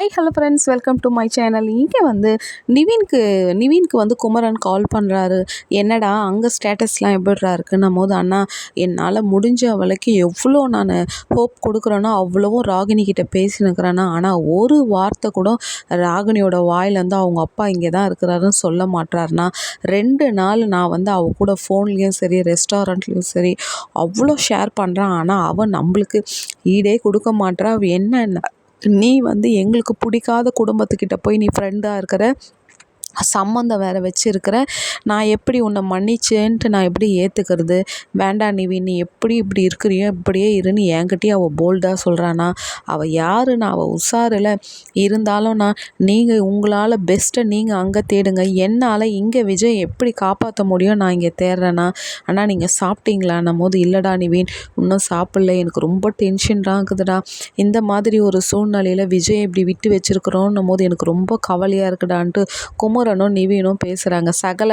Hi hello friends welcome to my channel இங்கே வந்து நிவின்க்கு நிவின்க்கு வந்து குமரன் கால் பண்ணுறாரு என்னடா அங்கே ஸ்டேட்டஸ்லாம் எப்படிடா இருக்குன்னும் போது அண்ணா என்னால் முடிஞ்ச வரைக்கும் எவ்வளோ நான் ஹோப் கொடுக்குறேனோ அவ்வளவும் ராகினி கிட்டே பேசினுக்கிறேன்னா ஆனால் ஒரு வார்த்தை கூட ராகினியோட வாயிலேருந்து அவங்க அப்பா இங்கே தான் இருக்கிறாருன்னு சொல்ல மாட்டாருனா ரெண்டு நாள் நான் வந்து அவ கூட ஃபோன்லேயும் சரி ரெஸ்டாரண்ட்லேயும் சரி அவ்வளோ ஷேர் பண்ணுறான் ஆனால் அவன் நம்மளுக்கு ஈடே கொடுக்க மாட்டா என்ன நீ வந்து எங்களுக்கு பிடிக்காத குடும்பத்துக்கிட்ட போய் நீ ஃப்ரெண்டாக இருக்கிற சம்மந்தம் வேறு வச்சுருக்கிற நான் எப்படி உன்னை மன்னிச்சேன்ட்டு நான் எப்படி ஏற்றுக்கிறது வேண்டாம் நிவி நீ எப்படி இப்படி இருக்கிறியோ இப்படியே இருன்னு என்கிட்டயே அவள் போல்டாக சொல்கிறானா அவள் யாருன்னு அவள் உஷாரில் இருந்தாலும் நான் நீங்கள் உங்களால் பெஸ்ட்டை நீங்கள் அங்கே தேடுங்க. என்னால் இங்கே விஜய் எப்படி காப்பாற்ற முடியும் நான் இங்கே தேடுறேன்னா ஆனால் நீங்கள் சாப்பிட்டீங்களான்னும் போது இல்லைடா நிவின். இன்னும் சாப்பிடல. எனக்கு ரொம்ப டென்ஷன்டாக இருக்குதுடா. இந்த மாதிரி ஒரு சூழ்நிலையில் விஜய் இப்படி விட்டு வச்சுருக்குறோன்னும் போது எனக்கு ரொம்ப கவலையாக இருக்குடான்ட்டு குமர குமரனும் நிவினும் பேசுகிறாங்க சகல